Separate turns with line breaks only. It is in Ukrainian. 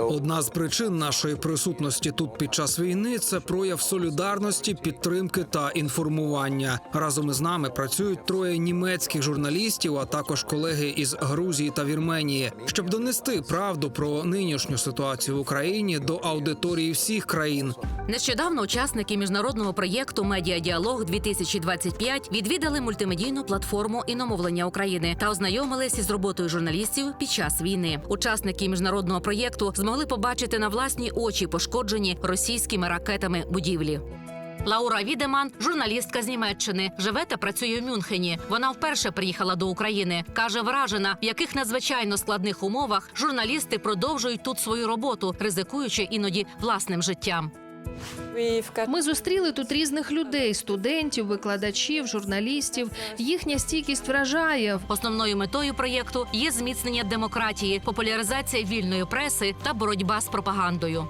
Одна з причин нашої присутності тут під час війни це прояв солідарності, підтримки та інформування. Разом із нами працюють троє німецьких журналістів, а також колеги із Грузії та Вірменії, щоб донести правду про нинішню ситуацію в Україні до аудиторії всіх країн.
Нещодавно учасники міжнародного проєкту Медіадіалог 2025 відвідали мультимедійну платформу іномовлення України та ознайомилися з роботою журналістів під час війни. Учасники міжнародного проєкту змогли побачити на власні очі пошкоджені російськими ракетами будівлі. Лаура Відеман, журналістка з Німеччини, живе та працює в Мюнхені. Вона вперше приїхала до України. каже, вражена, в яких надзвичайно складних умовах журналісти продовжують тут свою роботу, ризикуючи іноді власним життям.
Ми зустріли тут різних людей: студентів, викладачів, журналістів. Їхня стійкість вражає.
Основною метою проєкту є зміцнення демократії, популяризація вільної преси та боротьба з пропагандою.